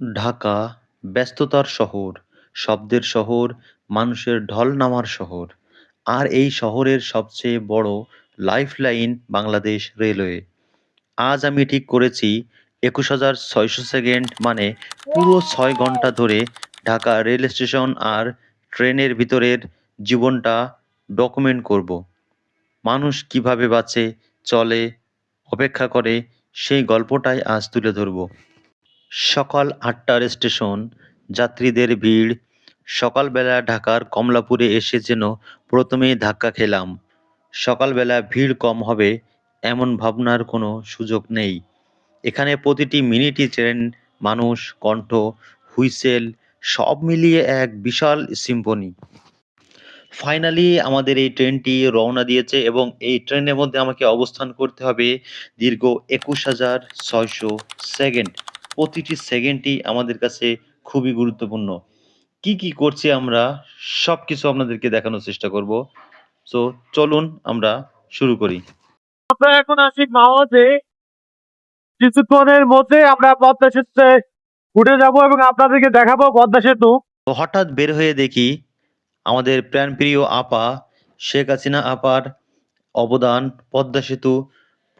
ঢাকা ব্যস্ততার শহর, শব্দের শহর, মানুষের ঢল নামার শহর। আর এই শহরের সবচেয়ে বড় লাইফলাইন বাংলাদেশ রেলওয়ে। আজ আমি ঠিক করেছি একুশ হাজার ছয়শো সেকেন্ড মানে পুরো ছয় ঘণ্টা ধরে ঢাকা রেল স্টেশন আর ট্রেনের ভিতরের জীবনটা ডকুমেন্ট করব। মানুষ কীভাবে বাঁচে, চলে, অপেক্ষা করে সেই গল্পটাই আজ তুলে ধরব। সকাল আটটার স্টেশন, যাত্রীদের ভিড়, সকালবেলা ঢাকার কমলাপুরে এসে যেন প্রথমেই ধাক্কা খেলাম। সকালবেলা ভিড় কম হবে এমন ভাবনার কোনো সুযোগ নেই। এখানে প্রতিটি মিনিটই ট্রেন, মানুষ, কণ্ঠ, হুইসেল সব মিলিয়ে এক বিশাল সিম্ফনি। ফাইনালি আমাদের এই ট্রেনটি রওনা দিয়েছে এবং এই ট্রেনের মধ্যে আমাকে অবস্থান করতে হবে দীর্ঘ একুশ হাজার ছয়শো সেকেন্ড। প্রতিটি সেকেন্ডই আমাদের কাছে খুবই গুরুত্বপূর্ণ। কি কি করছি আমরা সবকিছু আপনাদেরকে দেখানোর চেষ্টা করব। সো চলুন আমরা শুরু করি। আমরা এখন আছি মাওয়াতে কিছুক্ষণের মধ্যে আমরা পদ্মা সেতুতে উঠে যাব এবং আপনাদেরকে দেখাবো পদ্মা সেতু তো হঠাৎ বের হয়ে দেখি আমাদের প্রাণপ্রিয় আপা শেখ হাসিনা আপার অবদান পদ্মা সেতু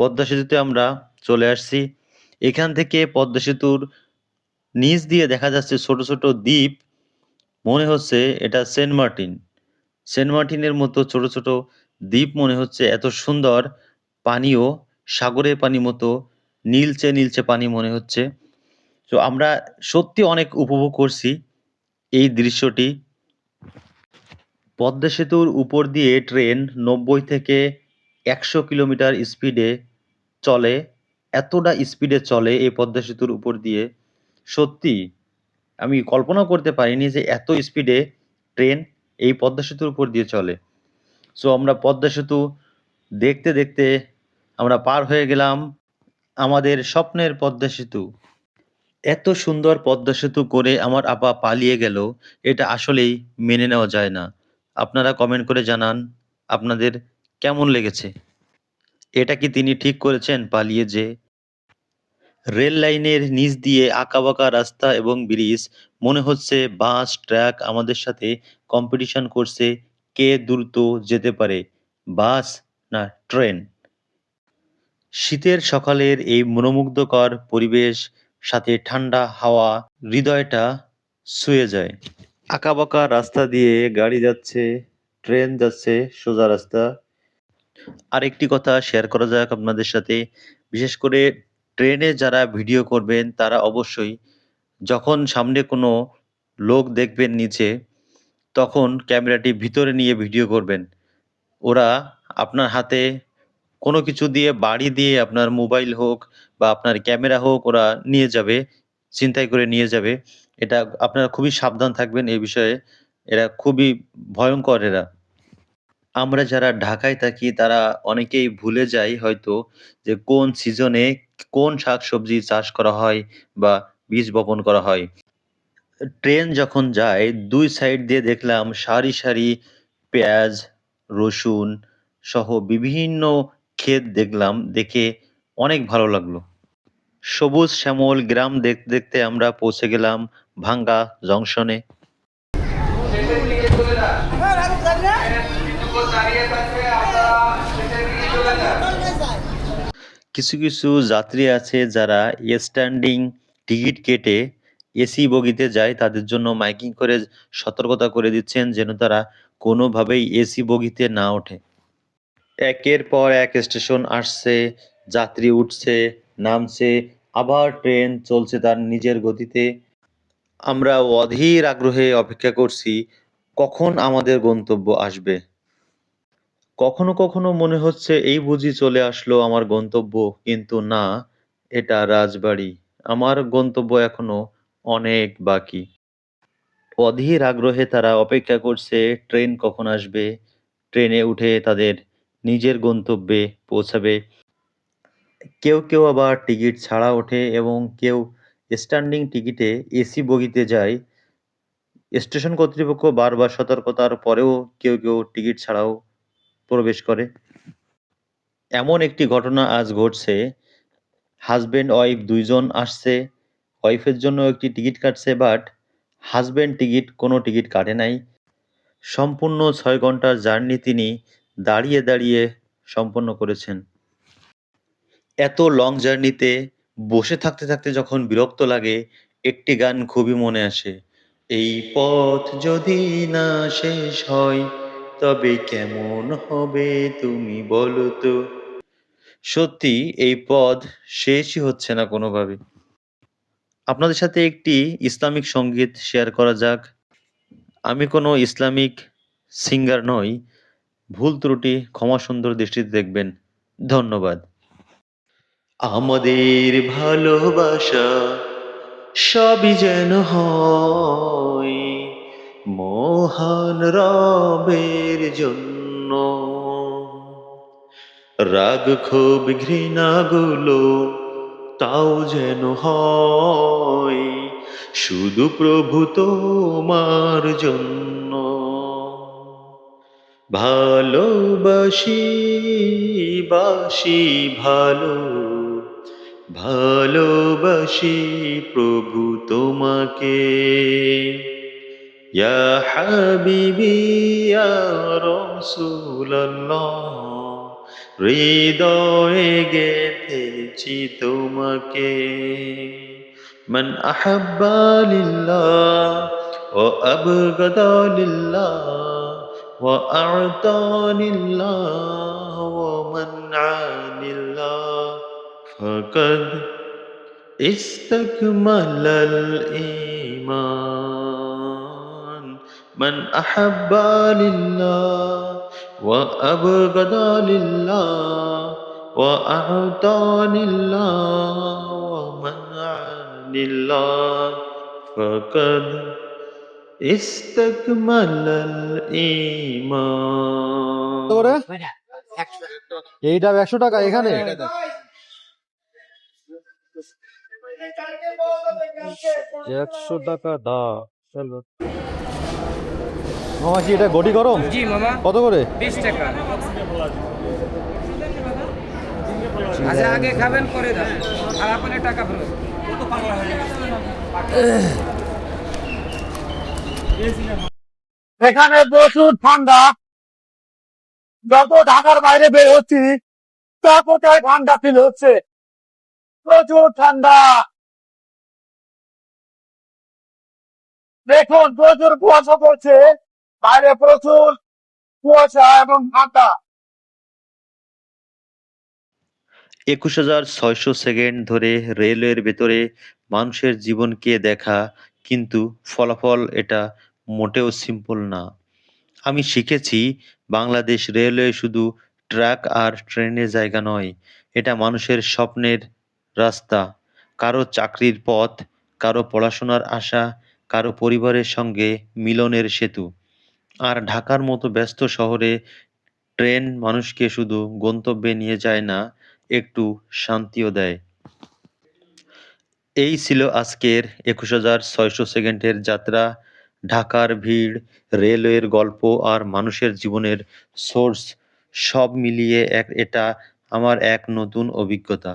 পদ্মা সেতুতে আমরা চলে আসছি এখান থেকে পদ্মা সেতুর নিচ দিয়ে দেখা যাচ্ছে ছোট ছোট দ্বীপ। মনে হচ্ছে এটা সেন্ট মার্টিন। সেন্ট মার্টিনের মতো ছোট ছোট দ্বীপ মনে হচ্ছে এত সুন্দর। পানিও, সাগরের পানি মতো, নীলচে নীলচে পানি মনে হচ্ছে। তো আমরা সত্যি অনেক উপভোগ করছি এই দৃশ্যটি। পদ্মা সেতুর উপর দিয়ে ট্রেন নব্বই থেকে একশো কিলোমিটার স্পিডে চলে। এতটা স্পিডে চলে এই পদ্মা সেতুর উপর দিয়ে, সত্যি আমি কল্পনা করতে পারিনি যে এত স্পিডে ট্রেন এই পদ্মা সেতুর উপর দিয়ে চলে। সো আমরা পদ্মা সেতু দেখতে দেখতে আমরা পার হয়ে গেলাম আমাদের স্বপ্নের পদ্মা সেতু। এত সুন্দর পদ্মা সেতু করে আমার আপা পালিয়ে গেল, এটা আসলেই মেনে নেওয়া যায় না। আপনারা কমেন্ট করে জানান আপনাদের কেমন লেগেছে। এটা কি তিনি ঠিক করেছেন পালিয়ে যে? রেল লাইনের নিচ দিয়ে আঁকাবাঁকা রাস্তা এবং ব্রিজ, মনে হচ্ছে বাস, ট্রাক আমাদের সাথে কম্পিটিশন করছে, কে দ্রুত যেতে পারে, বাস না ট্রেন? শীতের সকালের এই মনোমুগ্ধকর পরিবেশ, সাথে ঠান্ডা হাওয়া, হৃদয়টা শুয়ে যায়। আঁকাবাঁকা রাস্তা দিয়ে গাড়ি যাচ্ছে, ট্রেন যাচ্ছে, সোজা রাস্তা। আরেকটি কথা শেয়ার করা যাক আপনাদের সাথে। বিশেষ করে ট্রেনে যারা ভিডিও করবেন, তারা অবশ্যই যখন সামনে কোনো লোক দেখবেন নিচে, তখন ক্যামেরাটি ভিতরে নিয়ে ভিডিও করবেন। ওরা আপনার হাতে কোনো কিছু দিয়ে, বাড়ি দিয়ে, আপনার মোবাইল হোক বা আপনার ক্যামেরা হোক, ওরা নিয়ে যাবে, চিন্তাই করে নিয়ে যাবে। এটা আপনারা খুবই সাবধান থাকবেন, এই বিষয়ে এরা খুবই ভয়ঙ্কর এরা। আমরা যারা ঢাকায় থাকি, তারা অনেকেই ভুলে যাই হয়তো যে কোন সিজনে কোন শাকসবজি চাষ করা হয় বা বীজ বপন করা হয়। ট্রেন যখন যায়, দুই সাইড দিয়ে দেখলাম সারি সারি পেঁয়াজ, রসুন সহ বিভিন্ন ক্ষেত দেখলাম, দেখে অনেক ভালো লাগল। সবুজ শ্যামল গ্রাম দেখতে দেখতে আমরা পৌঁছে গেলাম ভাঙ্গা জংশনে। কিছু কিছু যাত্রী আছে যারা স্ট্যান্ডিং টিকিট কেটে এসি বগিতে যায়, তাদের জন্য মাইকিং করে সতর্কতা করে দিচ্ছেন যেন তারা কোনোভাবেই এসি বগিতে না ওঠে। একের পর এক স্টেশন আসছে, যাত্রী উঠছে, নামছে, আবার ট্রেন চলছে তার নিজের গতিতে। আমরা অধীর আগ্রহে অপেক্ষা করছি, কখন আমাদের গন্তব্য আসবে? কখনো কখনো মনে হচ্ছে এই বুঝি চলে আসলো আমার গন্তব্য, কিন্তু না, এটা রাজবাড়ি। আমার গন্তব্য এখনও অনেক বাকি। অধীর আগ্রহে তারা অপেক্ষা করছে, ট্রেন কখন আসবে? ট্রেনে উঠে তাদের নিজের গন্তব্যে পৌঁছাবে। কেউ কেউ আবার টিকিট ছাড়া ওঠে এবং কেউ স্ট্যান্ডিং টিকিটে এসি বগিতে যায়। স্টেশন কর্তৃপক্ষ বারবার সতর্কতার পরেও কেউ কেউ টিকিট ছাড়াও প্রবেশ করে। এমন একটি ঘটনা আজ ঘটছে। হাজবেন্ড ওয়াইফ দুইজন আসছে। ওয়াইফের জন্য একটি টিকিট কাটছে বাট হাজব্যান্ড টিকিট কোনো টিকিট কাটে নাই। সম্পূর্ণ ছয় ঘণ্টার জার্নি তিনি দাঁড়িয়ে দাঁড়িয়ে সম্পন্ন করেছেন। এত লং জার্নিতে বসে থাকতে থাকতে যখন বিরক্ত লাগে, একটি গান খুবই মনে আসে। এই পথ যদি না শেষ হয় তবে কেমন হবে তুমি বলো তো? সত্যি, এই পদ শেষই হচ্ছে না কোনোভাবে। আপনাদের সাথে একটি ইসলামিক সংগীত শেয়ার করা যাক। আমি কোনো ইসলামিক সিঙ্গার নই। ভুল ত্রুটি, ক্ষমা সুন্দর দৃষ্টিতে দেখবেন। ধন্যবাদ। আমাদের ভালোবাসা সবই যেন হয়। মহান রবের জন্য। রাগ ক্ষোভ ঘৃণাগুলো তাও যেন হয় শুধু প্রভু তোমার জন্য। ভালোবাসি, বাসি, ভালো, ভালোবাসি প্রভু তোমাকে। ইয়া হাবিবি ইয়া রাসূলুল্লাহ হৃদয়ে গেথেছি তোমাকে من أحب لله وأبغض لله وأعطاني الله ومنعني الله فقد استكمل الإيمان من أحب لله وأبغض لله وأعطاني الله ومنعني الله فقد استكمل الإيمان করে এইটা একশো টাকা এখানে একশো টাকা দা চলো মামাজি এটা গটি গরম? জি মামা। কত করে? বিশ টাকা। আচ্ছা। আগে খাবেন পরে দাম আর আপনার টাকা ফেরত। এখানে প্রচুর ঠান্ডা। যত ঢাকার বাইরে বের হচ্ছি ততটাই ঠান্ডা ফিল হচ্ছে? প্রচুর ঠান্ডা। দেখুন প্রচুর কুয়াশা পড়ছে। বাইরে প্রচুর কুয়াশা এবং ঠান্ডা। একুশ হাজার ছয়শো সেকেন্ড ধরে রেলওয়ের ভেতরে মানুষের জীবনকে দেখা, কিন্তু ফলাফল এটা মোটেও সিম্পল না। আমি শিখেছি, বাংলাদেশ রেলওয়ে শুধু ট্রাক আর ট্রেনের জায়গা নয়, এটা মানুষের স্বপ্নের রাস্তা। কারও চাকরির পথ, কারও পড়াশোনার আশা, কারও পরিবারের সঙ্গে মিলনের সেতু। আর ঢাকার মতো ব্যস্ত শহরে ট্রেন মানুষকে শুধু গন্তব্যে নিয়ে যায় না, একটু শান্তিও দেয়। এই ছিল আজকের একুশ হাজার ছয়শো সেকেন্ডের যাত্রা, ঢাকার ভিড়, রেলওয়ের গল্প আর মানুষের জীবনের সোর্স, সব মিলিয়ে এক, এটা আমার এক নতুন অভিজ্ঞতা।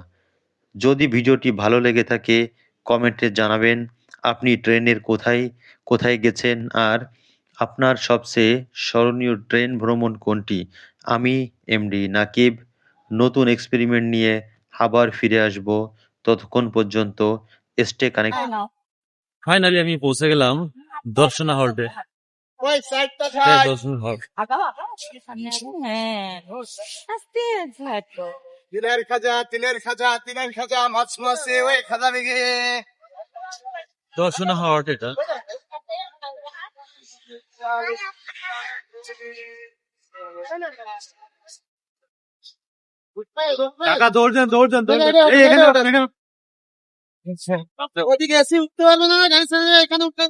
যদি ভিডিওটি ভালো লেগে থাকে, কমেন্টে জানাবেন, আপনি ট্রেনের কোথায় কোথায় গেছেন আর আপনার সবচেয়ে স্মরণীয় ট্রেন ভ্রমণ কোনটি? আমি এমডি নাকিব। নতুন এক্সপেরিমেন্ট নিয়ে আবার ফিরে আসব ততক্ষণ পর্যন্ত স্টে কানেক্ট ফাইনালি আমি পৌঁছে গেলাম দর্শনা হল্টে দর্শন হল হ্যাঁ তিলের খাজা তিলের খাজা তিলের খাজা মাছ মাছে ওই খাজা বেগে দর্শনা হল্ট এটা। টাকা দৌড় দেন দৌড় দেন দৌড় দেন। এই এখানে ওঠেন, এখানে ওদিকে এসে উঠতে পারব না গাড়ি ছেড়ে এখানে উঠতে